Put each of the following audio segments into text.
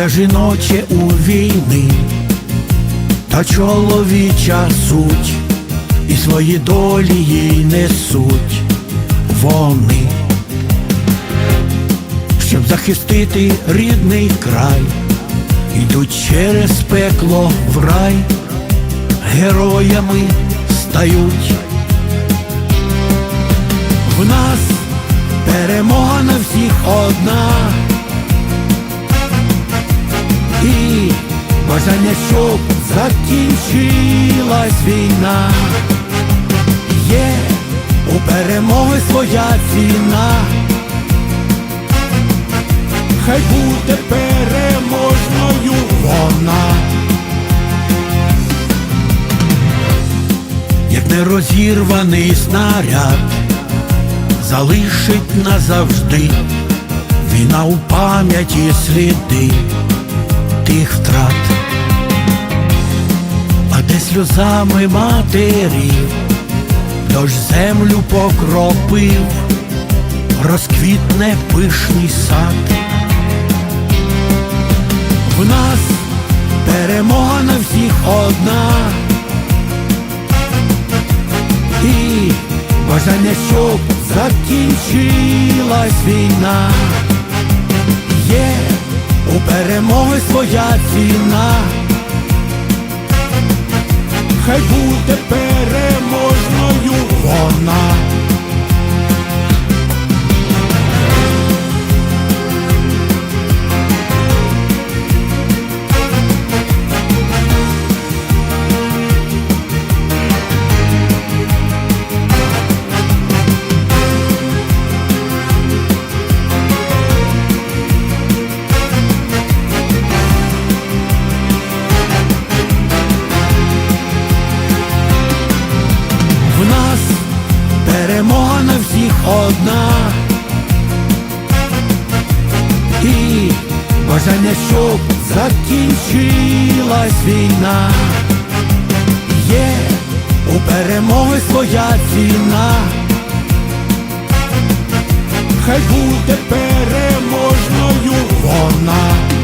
Ім'я жіноче у війни, та чоловіча суть, і свої долі їй несуть вони, щоб захистити рідний край, йдуть через пекло в рай, героями стають. В нас перемога на всіх одна. Бажання, щоб закінчилась війна. Є у перемоги своя ціна. Хай буде переможною вона. Як нерозірваний снаряд залишить назавжди війна у пам'яті сліди тих втрат, де сльозами матерів, дощ землю покропив, розквітне пишний сад. В нас перемога на всіх одна. І бажання, щоб закінчилась війна. Є у перемоги своя ціна. Хай буде переможною вона. Перемога на всіх одна. І бажання, щоб закінчилась війна. Є у перемоги своя ціна. Хай буде переможною вона.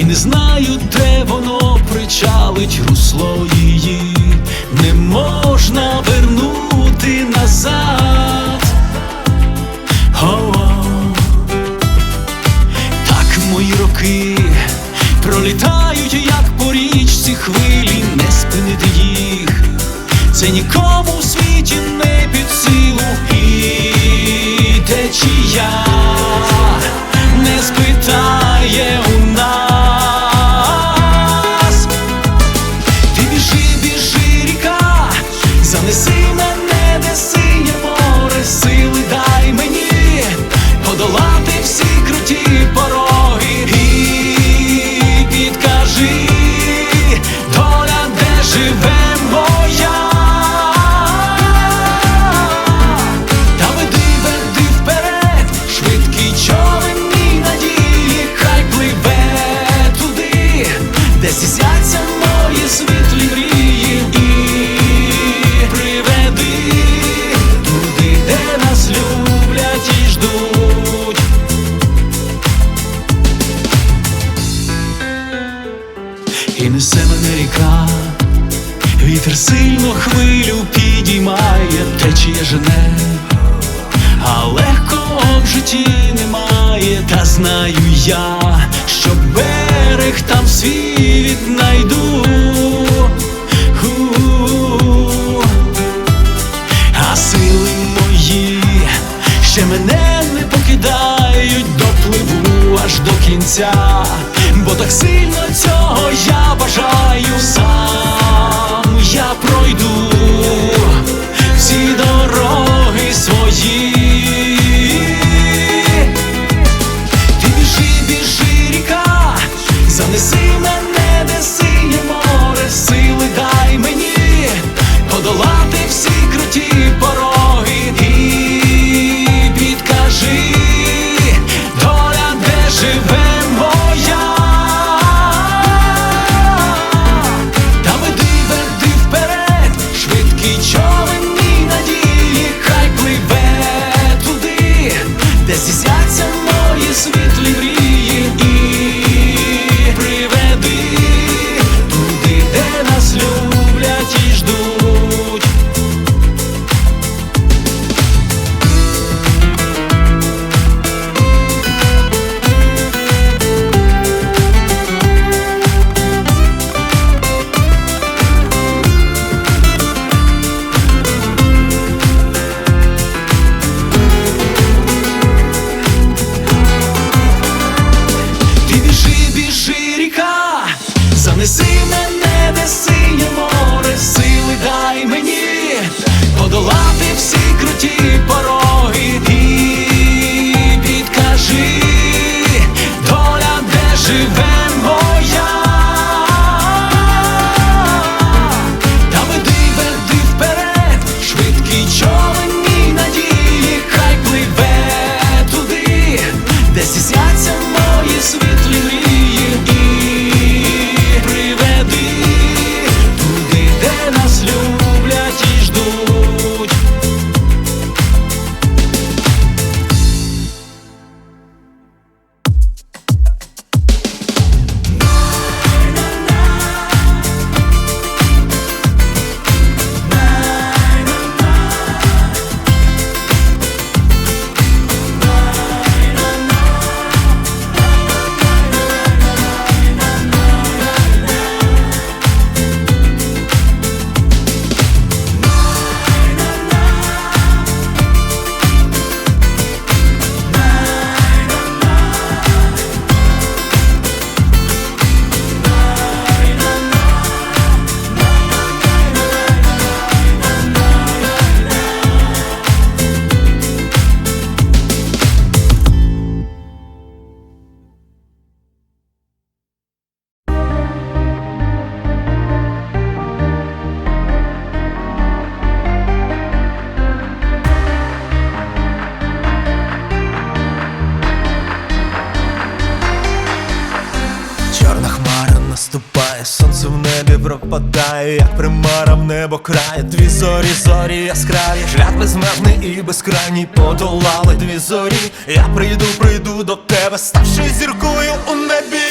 І не знаю, де воно причалить русло її, не можна вернути назад. О-о. Так мої роки пролітають, як по річці хвилі, не спинити їх. Це нікому в світі не під силу і течія не спитає я, що берег там свій віднайду. А сили мої ще мене не покидають, допливу аж до кінця, бо так сильно цього я бажаю сам я пройду всі дороги свої. isso que lembrei припадає, як примара в небо крає Дві зорі, зорі яскраві, шлях безмежний і безкрайній подолали дві зорі. Я прийду, прийду до тебе, ставши зіркою у небі.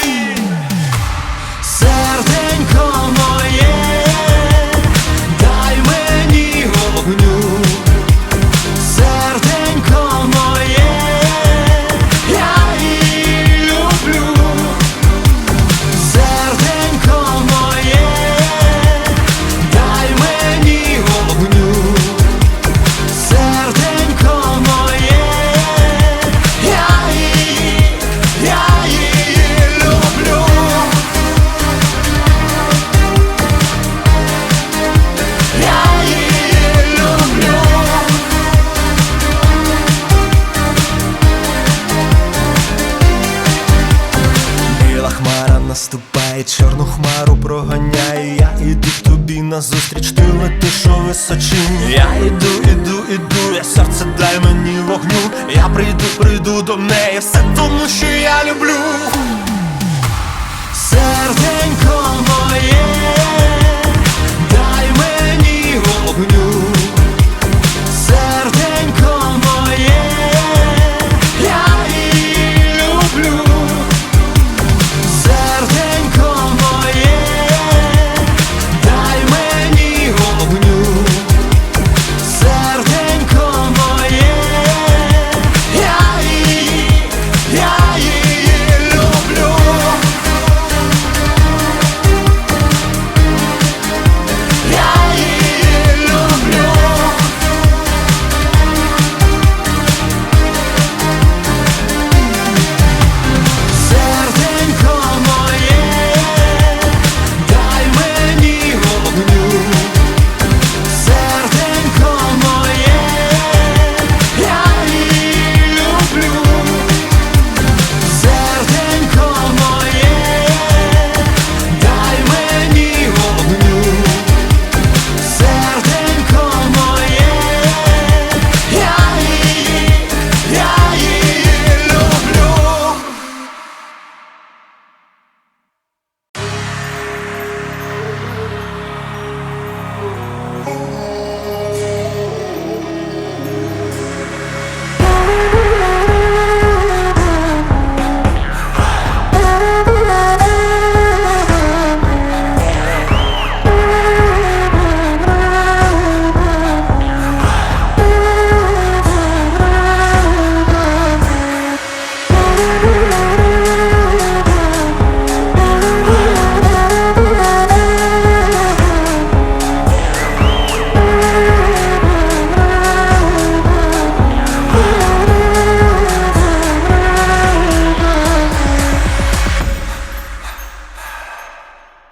іду, іду, іду, я серце дай мені вогню, я прийду, прийду до неї, все тому, що я люблю, серденько моє.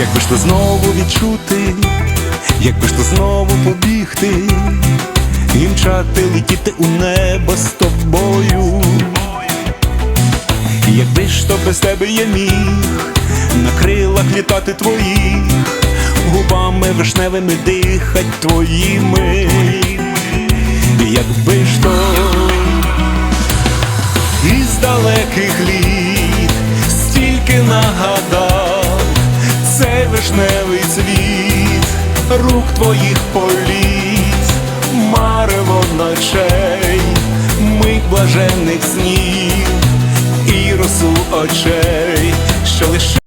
Якби ж то знову відчути, якби ж то знову побігти, і мчати летіти у небо з тобою. Якби ж то без тебе я міг на крилах літати твоїх, губами вишневими дихать твоїми, якби ж то із далеких літ стільки нагадав цей вишневий цвіт рук твоїх політ, марево ночей, мить блаженних снів і росу очей, що лише